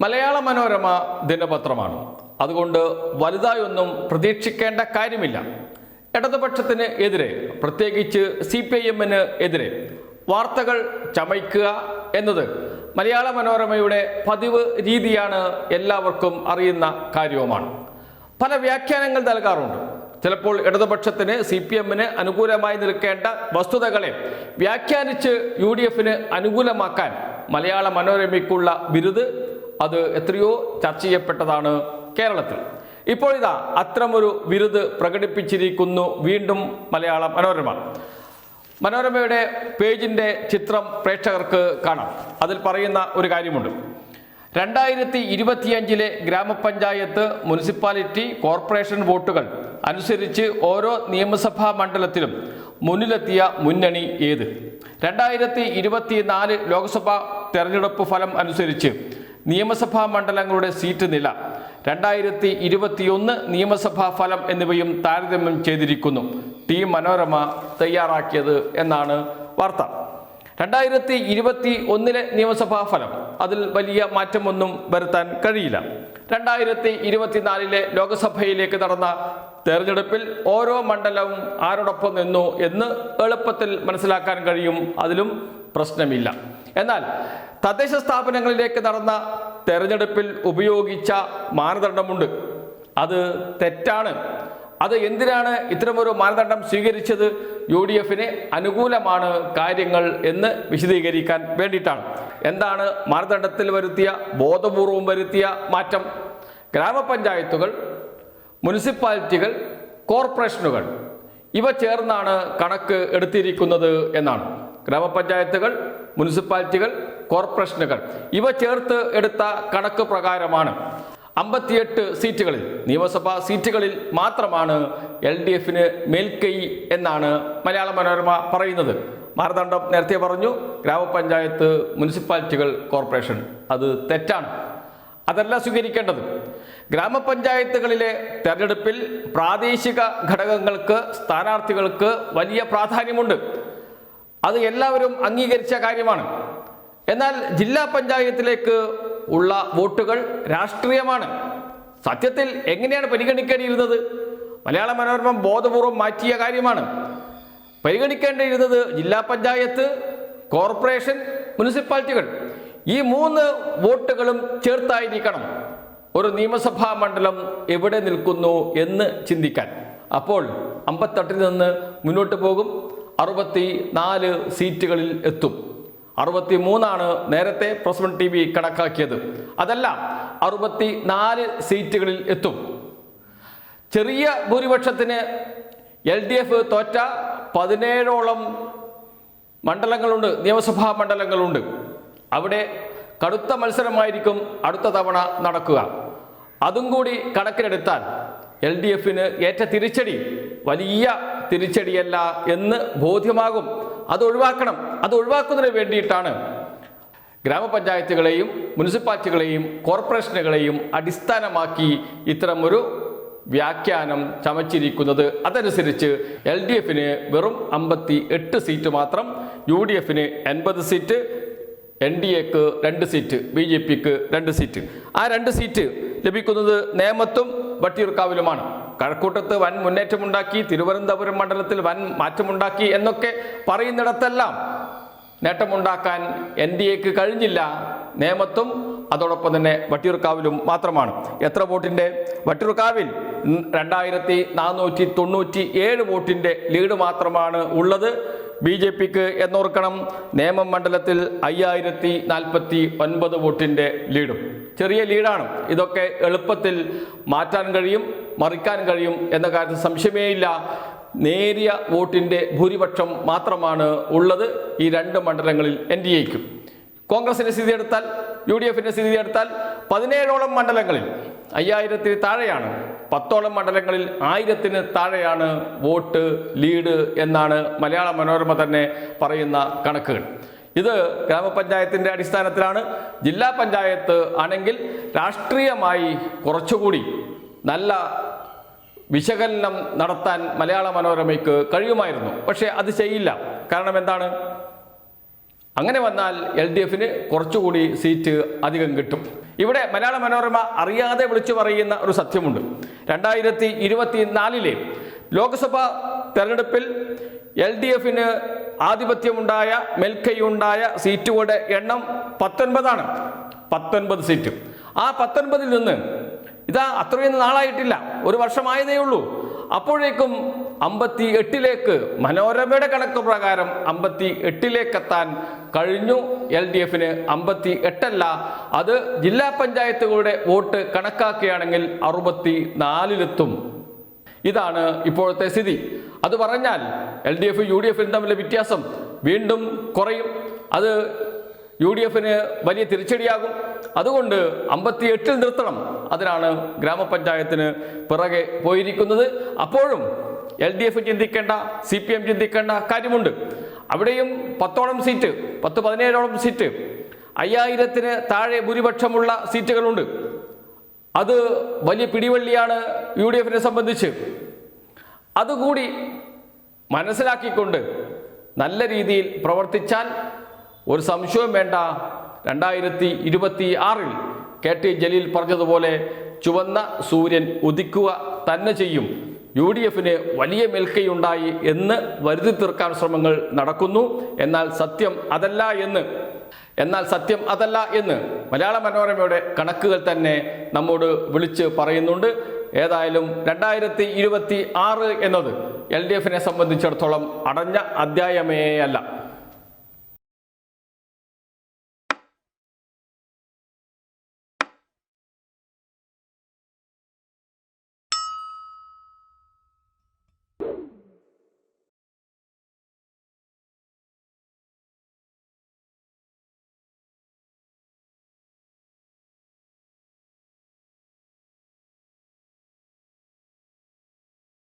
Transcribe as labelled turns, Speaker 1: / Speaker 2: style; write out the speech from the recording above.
Speaker 1: മലയാള മനോരമ ദിനപത്രമാണ്. അതുകൊണ്ട് വലുതായി ഒന്നും പ്രതീക്ഷിക്കേണ്ട കാര്യമില്ല. ഇടതുപക്ഷത്തിന് എതിരെ പ്രത്യേകിച്ച് സി പി ഐ എമ്മിന് എതിരെ വാർത്തകൾ ചമയ്ക്കുക എന്നത് മലയാള മനോരമയുടെ പതിവ് രീതിയാണ് എല്ലാവർക്കും അറിയുന്ന കാര്യവുമാണ്. പല വ്യാഖ്യാനങ്ങൾ നൽകാറുണ്ട്. ചിലപ്പോൾ ഇടതുപക്ഷത്തിന് സി പി എമ്മിന് അനുകൂലമായി നിൽക്കേണ്ട വസ്തുതകളെ വ്യാഖ്യാനിച്ച് യു ഡി എഫിന് അനുകൂലമാക്കാൻ മലയാള മനോരമയ്ക്കുള്ള ബിരുദ് അത് എത്രയോ ചർച്ച ചെയ്യപ്പെട്ടതാണ് കേരളത്തിൽ. ഇപ്പോൾ ഇതാ അത്തരമൊരു ബിരുദ് പ്രകടിപ്പിച്ചിരിക്കുന്നു വീണ്ടും മലയാള മനോരമ. മനോരമയുടെ പേജിന്റെ ചിത്രം പ്രേക്ഷകർക്ക് കാണാം. അതിൽ പറയുന്ന ഒരു കാര്യമുണ്ട്. രണ്ടായിരത്തി ഇരുപത്തിയഞ്ചിലെ ഗ്രാമപഞ്ചായത്ത് മുനിസിപ്പാലിറ്റി കോർപ്പറേഷൻ വോട്ടുകൾ അനുസരിച്ച് ഓരോ നിയമസഭാ മണ്ഡലത്തിലും മുന്നിലെത്തിയ മുന്നണി ഏത്? രണ്ടായിരത്തി ഇരുപത്തിനാല് ലോക്സഭാ തെരഞ്ഞെടുപ്പ് ഫലം അനുസരിച്ച് നിയമസഭാ മണ്ഡലങ്ങളുടെ സീറ്റ് നില രണ്ടായിരത്തി ഇരുപത്തിയൊന്ന് നിയമസഭാ ഫലം എന്നിവയും താരതമ്യം ചെയ്തിരിക്കുന്നു. ടി മനോരമ തയ്യാറാക്കിയത് എന്നാണ് വാർത്ത. രണ്ടായിരത്തി ഇരുപത്തി ഒന്നിലെ നിയമസഭാ ഫലം അതിൽ വലിയ മാറ്റമൊന്നും വരുത്താൻ കഴിയില്ല. രണ്ടായിരത്തി ഇരുപത്തിനാലിലെ ലോക്സഭയിലേക്ക് നടന്ന തെരഞ്ഞെടുപ്പിൽ ഓരോ മണ്ഡലവും ആരോടൊപ്പം നിന്നു എന്ന് എളുപ്പത്തിൽ മനസ്സിലാക്കാൻ കഴിയും. അതിലും പ്രശ്നമില്ല. എന്നാൽ തദ്ദേശ സ്ഥാപനങ്ങളിലേക്ക് നടന്ന തെരഞ്ഞെടുപ്പിൽ ഉപയോഗിച്ച മാനദണ്ഡമുണ്ട്. അത് തെറ്റാണ്. അത് എന്തിനാണ് ഇത്തരമൊരു മാനദണ്ഡം സ്വീകരിച്ചത്? യു ഡി എഫിന് അനുകൂലമാണ് കാര്യങ്ങൾ എന്ന് വിശദീകരിക്കാൻ വേണ്ടിയിട്ടാണ്. എന്താണ് മാനദണ്ഡത്തിൽ വരുത്തിയ ബോധപൂർവം വരുത്തിയ മാറ്റം? ഗ്രാമപഞ്ചായത്തുകൾ മുനിസിപ്പാലിറ്റികൾ കോർപ്പറേഷനുകൾ ഇവ ചേർന്നാണ് കണക്ക് എടുത്തിരിക്കുന്നത് എന്നാണ്. ഗ്രാമപഞ്ചായത്തുകൾ മുനിസിപ്പാലിറ്റികൾ കോർപ്പറേഷനുകൾ. ഇവ ചേർത്ത് എടുത്ത കണക്ക് പ്രകാരമാണ് അമ്പത്തിയെട്ട് സീറ്റുകളിൽ നിയമസഭാ സീറ്റുകളിൽ മാത്രമാണ് എൽ ഡി എഫിന് മേൽക്കൈ എന്നാണ് മലയാള മനോരമ പറയുന്നത്. മാനദണ്ഡം നേരത്തെ പറഞ്ഞു ഗ്രാമപഞ്ചായത്ത് മുനിസിപ്പാലിറ്റികൾ കോർപ്പറേഷൻ. അത് തെറ്റാണ്. അതല്ല സ്വീകരിക്കേണ്ടത്. ഗ്രാമപഞ്ചായത്തുകളിലെ തെരഞ്ഞെടുപ്പിൽ പ്രാദേശിക ഘടകങ്ങൾക്ക് സ്ഥാനാർത്ഥികൾക്ക് വലിയ പ്രാധാന്യമുണ്ട്. അത് എല്ലാവരും അംഗീകരിച്ച കാര്യമാണ്. എന്നാൽ ജില്ലാ പഞ്ചായത്തിലേക്ക് ഉള്ള വോട്ടുകൾ രാഷ്ട്രീയമാണ്. സത്യത്തിൽ എങ്ങനെയാണ് പരിഗണിക്കേണ്ടിയിരുന്നത്? മലയാള മനോരമ ബോധപൂർവം മാറ്റിയ കാര്യമാണ്. പരിഗണിക്കേണ്ടിയിരുന്നത് ജില്ലാ പഞ്ചായത്ത് കോർപ്പറേഷൻ മുനിസിപ്പാലിറ്റികൾ. ഈ മൂന്ന് വോട്ടുകളും ചേർത്തായിരിക്കണം. ഒരു നിയമസഭാ മണ്ഡലം എവിടെ നിൽക്കുന്നു എന്ന് ചിന്തിക്കാൻ. അപ്പോൾ അമ്പത്തെട്ടിൽ നിന്ന് മുന്നോട്ട് പോകും. അറുപത്തി നാല് സീറ്റുകളിൽ എത്തും. അറുപത്തി മൂന്നാണ് നേരത്തെ പ്രസ് വൺ ടി വി കണക്കാക്കിയത്. അതല്ല അറുപത്തി നാല് സീറ്റുകളിൽ എത്തും. ചെറിയ ഭൂരിപക്ഷത്തിന് എൽ ഡി എഫ് തോറ്റ പതിനേഴോളം മണ്ഡലങ്ങളുണ്ട് നിയമസഭാ മണ്ഡലങ്ങളുണ്ട്. അവിടെ കടുത്ത മത്സരമായിരിക്കും അടുത്ത തവണ നടക്കുക. അതും കൂടി കണക്കിലെടുത്താൽ എൽ ഡി എഫിന് ഏറ്റ തിരിച്ചടി വലിയ തിരിച്ചടിയല്ല എന്ന് ബോധ്യമാകും. അത് ഒഴിവാക്കണം. അത് ഒഴിവാക്കുന്നതിന് വേണ്ടിയിട്ടാണ് ഗ്രാമപഞ്ചായത്തുകളെയും മുനിസിപ്പാലിറ്റികളെയും കോർപ്പറേഷനുകളെയും അടിസ്ഥാനമാക്കി ഇത്തരമൊരു വ്യാഖ്യാനം ചമച്ചിരിക്കുന്നത്. അതനുസരിച്ച് എൽ ഡി എഫിന് വെറും അമ്പത്തി എട്ട് സീറ്റ് മാത്രം യു ഡി എഫിന് എൺപത് സീറ്റ് എൻ ഡി എക്ക് രണ്ട് സീറ്റ് ബി ജെ പിക്ക് രണ്ട് സീറ്റ്. ആ രണ്ട് സീറ്റ് ലഭിക്കുന്നത് നേമത്തും വട്ടിയൂർക്കാവിലുമാണ്. കഴക്കൂട്ടത്ത് വൻ മുന്നേറ്റമുണ്ടാക്കി തിരുവനന്തപുരം മണ്ഡലത്തിൽ വൻ മാറ്റമുണ്ടാക്കി എന്നൊക്കെ പറയുന്നിടത്തെല്ലാം നേട്ടമുണ്ടാക്കാൻ എൻ ഡി എക്ക് കഴിഞ്ഞില്ല. നേമത്തും അതോടൊപ്പം തന്നെ വട്ടിയൂർക്കാവിലും മാത്രമാണ്. എത്ര വോട്ടിന്റെ? വട്ടിയൂർക്കാവിൽ രണ്ടായിരത്തി നാനൂറ്റി തൊണ്ണൂറ്റി ഏഴ് വോട്ടിന്റെ ലീഡ് മാത്രമാണ് ഉള്ളത്. ബി ജെ പിക്ക് എന്നോർക്കണം നേമം മണ്ഡലത്തിൽ അയ്യായിരത്തി നാൽപ്പത്തി ഒൻപത് വോട്ടിന്റെ ലീഡും. ചെറിയ ലീഡാണ്. ഇതൊക്കെ എളുപ്പത്തിൽ മാറ്റാൻ കഴിയും. മറിക്കാൻ കഴിയും എന്ന കാര്യത്തിൽ സംശയമേയില്ല. നേരിയ വോട്ടിന്റെ ഭൂരിപക്ഷം മാത്രമാണ് ഉള്ളത് ഈ രണ്ട് മണ്ഡലങ്ങളിൽ എൻ ഡി എക്കും കോൺഗ്രസിന്റെ സ്ഥിതി എടുത്താൽ യു ഡി എഫിന്റെ സ്ഥിതി എടുത്താൽ പതിനേഴോളം മണ്ഡലങ്ങളിൽ അയ്യായിരത്തിന് താഴെയാണ്. പത്തോളം മണ്ഡലങ്ങളിൽ ആയിരത്തിന് താഴെയാണ് വോട്ട് ലീഡ് എന്നാണ് മലയാള മനോരമ തന്നെ പറയുന്ന കണക്കുകൾ. ഇത് ഗ്രാമപഞ്ചായത്തിന്റെ അടിസ്ഥാനത്തിലാണ്. ജില്ലാ പഞ്ചായത്ത് ആണെങ്കിൽ രാഷ്ട്രീയമായി കുറച്ചുകൂടി നല്ല വിശകലനം നടത്താൻ മലയാള മനോരമയ്ക്ക് കഴിയുമായിരുന്നു. പക്ഷേ അത് ചെയ്യില്ല. കാരണം എന്താണ്? അങ്ങനെ വന്നാൽ എൽ ഡി എഫിന് കുറച്ചുകൂടി സീറ്റ് അധികം കിട്ടും. ഇവിടെ മലയാള മനോരമ അറിയാതെ വിളിച്ചു പറയുന്ന ഒരു സത്യമുണ്ട്. രണ്ടായിരത്തി ഇരുപത്തിനാലിലെ ലോക്സഭാ തെരഞ്ഞെടുപ്പിൽ എൽ ഡി എഫിന് ആധിപത്യമുണ്ടായ മെൽക്കൈയുണ്ടായ സീറ്റുകളുടെ എണ്ണം പത്തൊൻപതാണ്. പത്തൊൻപത് സീറ്റ്. ആ പത്തൊൻപതിൽ നിന്ന് ഇതാ അത്രയും നാളായിട്ടില്ല. ഒരു വർഷമായതേ ഉള്ളൂ. അപ്പോഴേക്കും അമ്പത്തി എട്ടിലേക്ക് മനോരമയുടെ കണക്ക് പ്രകാരം അമ്പത്തി എട്ടിലേക്കെത്താൻ കഴിഞ്ഞു. എൽ ഡി എഫിന് അമ്പത്തി എട്ടല്ല അത് ജില്ലാ പഞ്ചായത്തുകളുടെ വോട്ട് കണക്കാക്കുകയാണെങ്കിൽ അറുപത്തി നാലിലെത്തും ഇതാണ് ഇപ്പോഴത്തെ സ്ഥിതി. അത് പറഞ്ഞാൽ L D F U D എഫും തമ്മിലെ വ്യത്യാസം വീണ്ടും കുറയും. അത് യു ഡി എഫിന് വലിയ തിരിച്ചടിയാകും. അതുകൊണ്ട് അമ്പത്തി എട്ടിൽ നിർത്തണം. അതിനാണ് ഗ്രാമപഞ്ചായത്തിന് പിറകെ പോയിരിക്കുന്നത്. അപ്പോഴും എൽ ഡി എഫ് ചിന്തിക്കേണ്ട സി പി എം ചിന്തിക്കേണ്ട കാര്യമുണ്ട്. അവിടെയും പത്തോളം സീറ്റ് പത്ത് പതിനേഴോളം സീറ്റ് അയ്യായിരത്തിന് താഴെ ഭൂരിപക്ഷമുള്ള സീറ്റുകളുണ്ട്. അത് വലിയ പിടിവള്ളിയാണ് യു ഡി എഫിനെ സംബന്ധിച്ച്. അതുകൂടി മനസ്സിലാക്കിക്കൊണ്ട് നല്ല രീതിയിൽ പ്രവർത്തിച്ചാൽ ഒരു സംശയവും വേണ്ട. രണ്ടായിരത്തി ഇരുപത്തി ആറിൽ കെ ടി ജലീൽ പറഞ്ഞതുപോലെ ചുവന്ന സൂര്യൻ ഉദിക്കുക തന്നെ ചെയ്യും. യു ഡി എഫിന് വലിയ മേൽക്കൈയുണ്ടായി എന്ന് വരുതി തീർക്കാൻ ശ്രമങ്ങൾ നടക്കുന്നു. എന്നാൽ സത്യം അതല്ല എന്ന് എന്നാൽ സത്യം അതല്ല എന്ന് മലയാള മനോരമയുടെ കണക്കുകൾ തന്നെ നമ്മോട് വിളിച്ച് പറയുന്നുണ്ട്. ഏതായാലും രണ്ടായിരത്തി ഇരുപത്തി ആറ് എന്നത് എൽ ഡി എഫിനെ സംബന്ധിച്ചിടത്തോളം അടഞ്ഞ അധ്യായമേ അല്ല